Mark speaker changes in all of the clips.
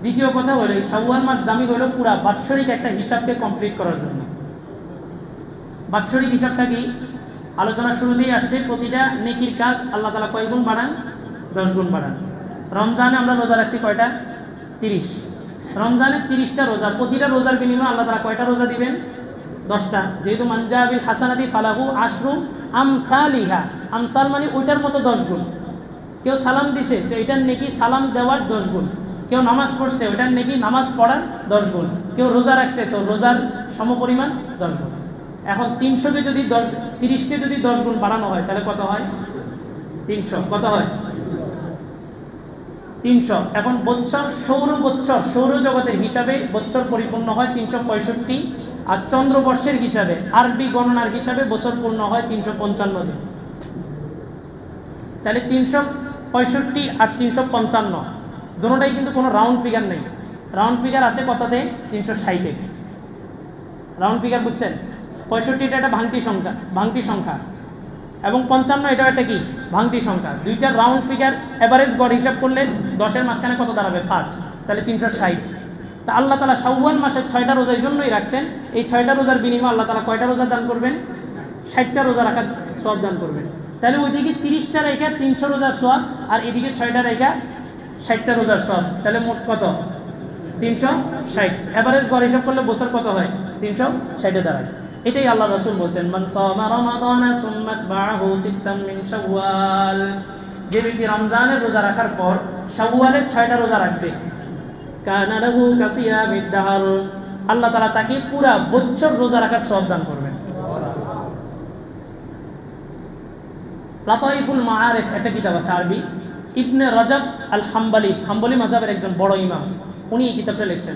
Speaker 1: দ্বিতীয় কথা হলো, এই মাস দামি হলো পুরা বাৎসরিক একটা হিসাবকে কমপ্লিট করার জন্য। বাৎসরিক হিসাবটা কি? আলোচনা শুরুতেই আসছে, প্রতিটা নেকির কাজ আল্লাহ তালা কয় গুণ বাড়ান? দশ গুণ বাড়ান। রমজানে আমরা রোজা রাখছি কয়টা? তিরিশ। রমজানে তিরিশটা রোজা, প্রতিটা রোজার বিনিময়ে আল্লাহ তালা কয়টা রোজা দিবেন? দশটা। যেহেতু মানজাবিল হাসানাদি ফালাহু আশরু আমসালিহা। আমসাল মানে ওইটার মতো দশ গুণ। কেউ সালাম দিছে, তো এটার নেকি সালাম দেওয়ার দশ গুণ। কেউ নামাজ পড়ছে ওটার নেকি নামাজ পড়ার দশ গুণ। কেউ রোজা রাখছে, তো রোজার সমপরিমাণ দশ গুণ। এখন তিনশোকে যদি দশ, তিরিশকে যদি দশ গুণ বাড়ানো হয়, তাহলে কত হয়? তিনশো। কত হয়? তিনশো। এখন বৎসর সৌর বৎসর সৌরজগতের হিসাবে বৎসর পরিপূর্ণ হয় তিনশো পঁয়ষট্টি, আর চন্দ্রবর্ষের হিসাবে আরবি গণনার হিসাবে বছর পূর্ণ হয় তিনশো পঞ্চান্ন দিন। তাহলে তিনশো পঁয়ষট্টি আর তিনশো পঞ্চান্ন। দুটোটাই কিন্তু কোনো রাউন্ড ফিগার নেই। রাউন্ড ফিগার আছে কততে? তিনশো ষাটে। রাউন্ড ফিগার বুঝছেন? পঁয়ষট্টিটা একটা ভাঙতি সংখ্যা ভাঙতি সংখ্যা। এবং পঞ্চান্ন এটাও একটা কি? ভাঙতি সংখ্যা। দুইটা রাউন্ড ফিগার অ্যাভারেজ গড় হিসাব করলে দশের মাঝখানে কত দাঁড়াবে? পাঁচ। তাহলে তিনশো ষাট। তা আল্লাহ তালা শাওয়াল মাসের ছয়টা রোজা এই জন্যই রাখছেন। এই ছয়টা রোজার বিনিময়ে আল্লাহ তালা কয়টা রোজা দান করবেন? ষাটটা রোজা রাখার সব দান করবেন। তাহলে ওইদিকে তিরিশটা রেখা তিনশো রোজার সব আর এদিকে ছয়টা রেখা ষাটটা রোজার সব, তাহলে মোট কত? তিনশো ষাট। অ্যাভারেজ গড় হিসাব করলে বছর কত হয়? তিনশো ষাটে দাঁড়ায় এটাই আল্লাহ রসুল বলছেন যে ব্যক্তি রমজানের রোজা রাখার পর শাওয়ালের ছয়টা রোজা রাখবে। আল্লাহ তাআলা তাকে পুরা বছর রোজা রাখার সব দান করবেন। একটা কিতাব আছে আরবি। ইবনে রজব আল হাম্বলি হাম্বলি মাযহাবের একজন বড় ইমাম। উনি এই কিতাবটা লিখছেন।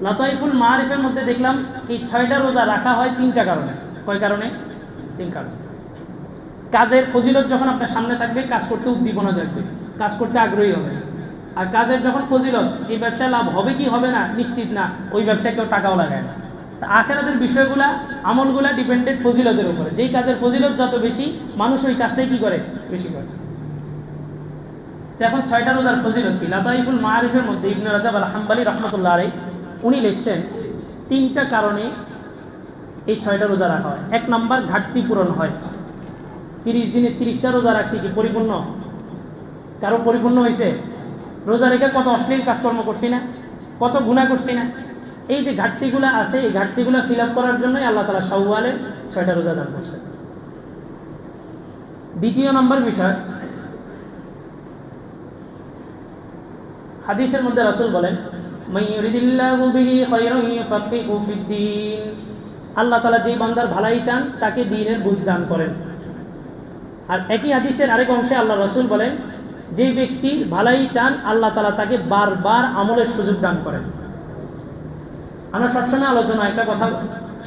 Speaker 1: লাতাইফুল মাআরিফের মধ্যে দেখলাম, এই ছয়টা রোজা রাখা হয় তিনটা কারণে। কয় কারণে? তিন কারণে। কাজের ফজিলত যখন আপনার সামনে থাকবে, কাজ করতে উদ্দীপনা থাকবে কাজ করতে আগ্রহী হবে। আর কাজের যখন ফজিলত, এই ব্যবসায় লাভ হবে কি হবে না, নিশ্চিত না, ওই ব্যবসায় কেউ টাকাও লাগায় না। তা আখেরাতের বিষয়গুলা, আমলগুলা ডিপেন্ডেন্ট ফজিলতের উপরে। যেই কাজের ফজিলত যত বেশি, মানুষ ওই কাজটাই কি করে? বেশি করে। এখন ছয়টা রোজার ফজিলত কি? লাতাইফুল মারিফের মধ্যে ইবনে রাজাব আল হাম্বালি রহমতুল্লাহ আলাই উনি লিখছেন, তিনটা কারণে এই ছয়টা রোজা রাখা হয়। এক নম্বর, ঘাটতি পূরণ হয়। তিরিশ দিনে তিরিশটা রোজা রাখছি কি পরিপূর্ণ? কারও পরিপূর্ণ হয়েছে? রোজা রেখে কত অশ্লীল কাজকর্ম করছি না? কত গুণা করছি না? এই যে ঘাটতিগুলো আছে, এই ঘাটতিগুলো ফিল আপ করার জন্যই আল্লাহ তালা শাওয়ালের ছয়টা রোজা দান করছে দ্বিতীয় নম্বর বিষয় হাদিসের মধ্যে রাসূল বলেন আল্লাহ তালা যেই বান্দার ভালাই চান, তাকে দিনের বুঝ দান করেন। আর একই হাদিসের আরেক অংশে আল্লাহ রসুল বলেন যে ব্যক্তি ভালাই চান, আল্লাহ তালা তাকে বারবার আমলের সুযোগ দান করেন। আমরা সবসময় আলোচনা একটা কথা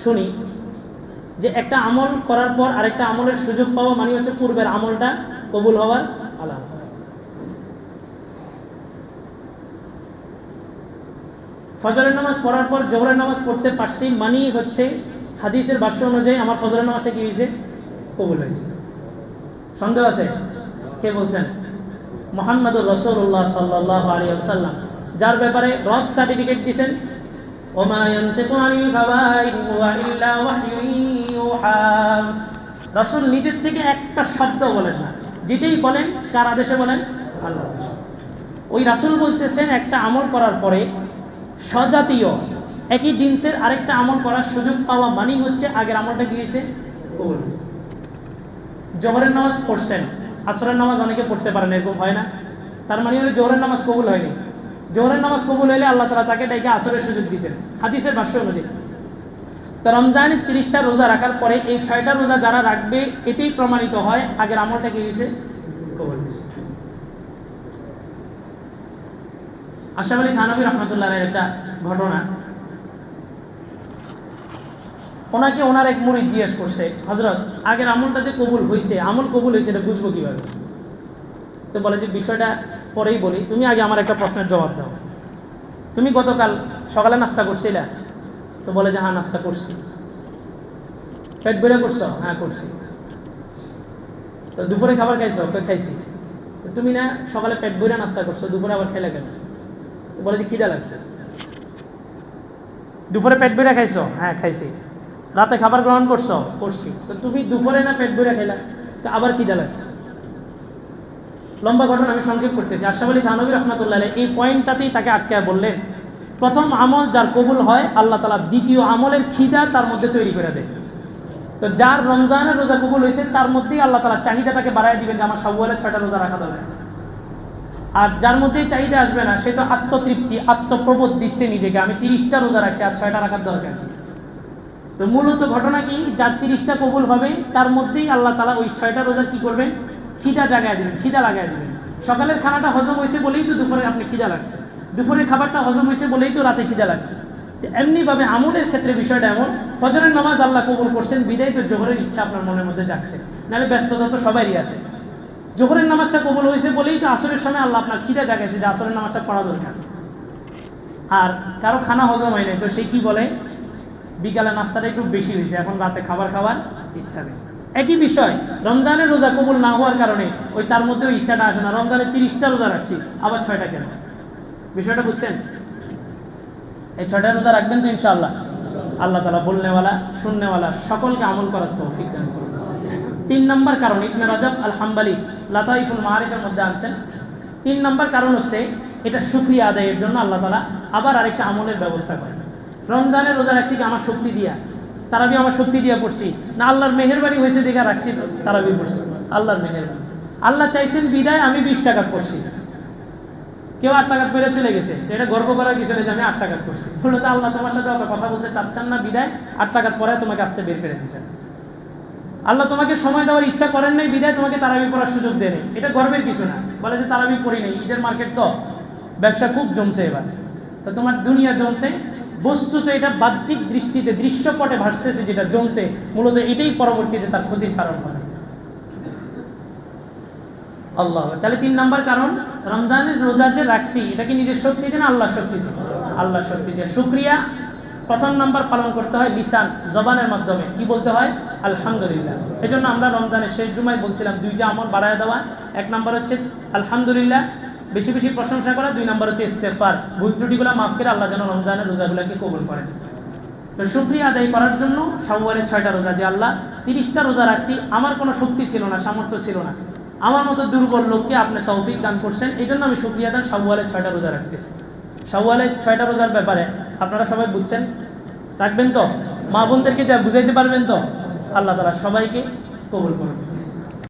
Speaker 1: শুনি, যে একটা আমল করার পর আরেকটা আমলের সুযোগ পাওয়া মানে হচ্ছে পূর্বের আমলটা কবুল হওয়ার ফজরের নামাজ পড়ার পর জোহরের নামাজ পড়তে পারছি মানি হচ্ছে হাদিসের ভাষ্য অনুযায়ী আমার ফজরের নামাজটা কি হয়েছে? কবুল হয়েছে। সন্দেহ আছে? কে বলছেন? মোহাম্মদুর রসুল্লাহ সাল্লাহ আলী আসাল্লাম যার ব্যাপারে রব সার্টিফিকেট দিয়েছেন রসুল নিজের থেকে একটা শব্দ বলেন না। যেটাই বলেন, কার আদেশে বলেন? আল্লাহ ওই রাসুল বলতেছেন, একটা আমল করার পরে স্বজাতীয়। একই জিন্সের আরেকটা আমল করার সুযোগ পাওয়া মানেই হচ্ছে আগের আমলটা গিয়েছে জোহরের নামাজ পড়ছেন। আসরের নামাজ অনেকে পড়তে পারেন, এরকম হয় না? তার মানে হলে জোহরের নামাজ কবুল হয়নি। জোহরের নামাজ কবুল হলে আল্লাহ তালা তাকে ডেকে আসরের সুযোগ দিতেন। হাদিসের ভাষ্য অনুযায়ী। তো রমজানের তিরিশটা রোজা রাখার পরে এই ছয়টা রোজা যারা রাখবে, এতেই প্রমাণিত হয় আগের আমলটা কি হয়েছে। আশাফ আলী থানবী রহমতুল্লাহ একটা ঘটনা। ওনাকে ওনার এক মুড়ি জিজ্ঞেস করছে হজরত আগের আমলটা যে কবুল হয়েছে আমল কবুল হয়েছে এটা বুঝব কীভাবে? তো বলে যে, বিষয়টা পরেই বলি, তুমি আগে আমার একটা প্রশ্নের জবাব দাও। তুমি গতকাল সকালে নাস্তা করছিলে? তো বলে যে হ্যাঁ নাস্তা করছি। পেট বেড়ে করছ? হ্যাঁ করছি। তো দুপুরে খাবার খাইছো? খাইছি। তুমি না সকালে পেট বইরা নাস্তা করছ, দুপুরে আবার খেলে কেন? বলে যে খিদা লাগছে। দুপুরে পেট ভরে খাইছো? হ্যাঁ খাইছি। রাতে খাবার গ্রহণ করছ? করছি। তো তুমি দুপুরে না পেট ভরে খাইলা? তো আবার খিদা লাগছে। লম্বা ঘটনা আমি সংক্ষেপ করতেছি। আশাফ আলী থানবী রহমতুল্লাহ এই পয়েন্টটাতেই তাকে আটকে বললেন, প্রথম আমল যার কবুল হয়, আল্লাহ তালা দ্বিতীয় আমলের খিদা তার মধ্যে তৈরি করে দেয়। তো যার রমজানের রোজা কবুল হয়েছে, তার মধ্যেই আল্লাহ তালা চাহিদাটাকে বাড়াই দিবেন যে আমার সব্বলের ছয়টা রোজা রাখা দরকার। আর যার মধ্যে চাহিদা আসবে না, সে তো আত্মতৃপ্তি, আত্মপ্রবোধ দিচ্ছে নিজেকে। আমি তিরিশটা রোজা রাখছি, আর ছয়টা রাখার দরকার তো মূলত ঘটনা কি? যার তিরিশটা কবুল হবে, তার মধ্যেই আল্লাহ তালা ওই ছয়টা রোজা কি করবেন? খিদা জাগায় দিবেন, খিদা লাগাই দিবেন। সকালের খানাটা হজম হয়েছে বলেই তো দুপুরে আপনি খিদা লাগছে। দুপুরের খাবারটা হজম হয়েছে বলেই তো রাতে খিদা লাগছে। এমনিভাবে আমলের ক্ষেত্রে বিষয়টা এমন, ফজরের নামাজ আল্লাহ কবুল করছেন, বিদায় তো জোহরের ইচ্ছা আপনার মনের মধ্যে জাগছে। নাহলে ব্যস্ততা তো সবারই আছে। জোহরের নামাজটা কবুল হয়েছে বলেই তো আসরের সময় আল্লাহ আপনার খিদা জাগাইছে যে আসরের নামাজটা পড়া দরকার। আর কারও খানা হজম হয় নাই, তো সে কি বলে? বিকালে নাস্তাটা একটু বেশি হয়েছে, এখন রাতে খাবার খাওয়ার ইচ্ছা নেই। একই বিষয়, রমজানের রোজা কবুল না হওয়ার কারণে ওই তার মধ্যে ওই ইচ্ছাটা আসে না। রমজানের তিরিশটা রোজা রাখছি, আবার ছয়টা কেন? বিষয়টা বুঝছেন? এই ছয়টা রোজা রাখবেন তো ইনশাআল্লাহ। আল্লাহ তালা বলনেওয়ালা, শুননেওয়ালা, সকলকে আমল করার তৌফিক দান করুন। তিন নম্বর কারণ, ইবনে রাজাব আল হাম্বালি লাতাইফুল মারিফের মধ্যে আনছেন। তিন নম্বর কারণ হচ্ছে, এটা সুক্রিয়া আদায়ের জন্য আল্লাহ তালা আবার আরেকটা আমলের ব্যবস্থা করেন। রমজানে রোজা রাখছি কি আমার শক্তি দিয়া? তারাবি আমার শক্তি দিয়া পড়ছি। না আল্লাহর মেহেরবাড়ি হয়েছে দেখা রাখছি তারাবি পড়ছি। আল্লাহর মেহেরবাড়ি আল্লাহ চাইছেন বিদায়, আমি বিশ টাকা করছি কেউ আট টাকা পেরে চলে গেছে। এটা গর্ব করার কিছু নেই যে আমি আট টাকা করছি বলল, তো আল্লাহ তোমার সাথে কথা বলতে চাচ্ছেন না, বিদায়। আট টাকা পরে তোমাকে আসতে বের করে দিচ্ছেন। আল্লাহ তোমাকে সময় দেওয়ার ইচ্ছা করেন নাই, বিদায় তোমাকে তারাবি পড়ার সুযোগ দেয় এটা গর্বের কিছু না। বলে যে তারাবি পড়ি নেই, ঈদের মার্কেট তো, ব্যবসা খুব জমছে এবার। তো তোমার দুনিয়া জমছে বস্তুত এটা বাহ্যিক দৃষ্টিতে, দৃশ্যপটে ভাসতেছে যেটা জমছে, মূলত এটাই পরবর্তীতে তার ক্ষতির কারণ হবে। আল্লাহ, তাহলে তিন নাম্বার কারণ, রমজানের রোজাতে রাখছি, এটা কি নিজের শক্তি না আল্লাহ শক্তি দিয়ে? আল্লাহ শক্তি দিয়ে। শুক্রিয়া, প্রথম নাম্বার পালন করতে হয় লিসান, জবানের মাধ্যমে। কি বলতে হয়? আলহামদুলিল্লাহ। এই জন্য আমরা রমজানের শেষ জুমায় বলছিলাম, দুইটা আমল বাড়ায় দেওয়া। এক নাম্বার হচ্ছে, আলহামদুলিল্লাহ, বেশি বেশি প্রশংসা করা। দুই নাম্বার হচ্ছে ইস্তেফার ভুল ত্রুটিগুলো মাফ করে আল্লাহ যেন রমজানের রোজাগুলোকে কবুল করেন। তো শুক্রিয়া আদায় করার জন্য সাবুয়ারের ছয়টা রোজা, যে আল্লাহ তিরিশটা রোজা রাখছি, আমার কোনো শক্তি ছিল না, সামর্থ্য ছিল না। আমার মতো দুর্বল লোককে আপনি তৌফিক দান করছেন এই জন্য আমি শুক্রিয়া দান সাবুয়ালের ছয়টা রোজা রাখতেছি। সাবুয়ালের ছয়টা রোজার ব্যাপারে আপনারা সবাই বুঝছেন? রাখবেন তো? মা বোনদেরকে যা বুঝাইতে পারবেন তো? আল্লাহ তালা সবাইকে কবুল করুন।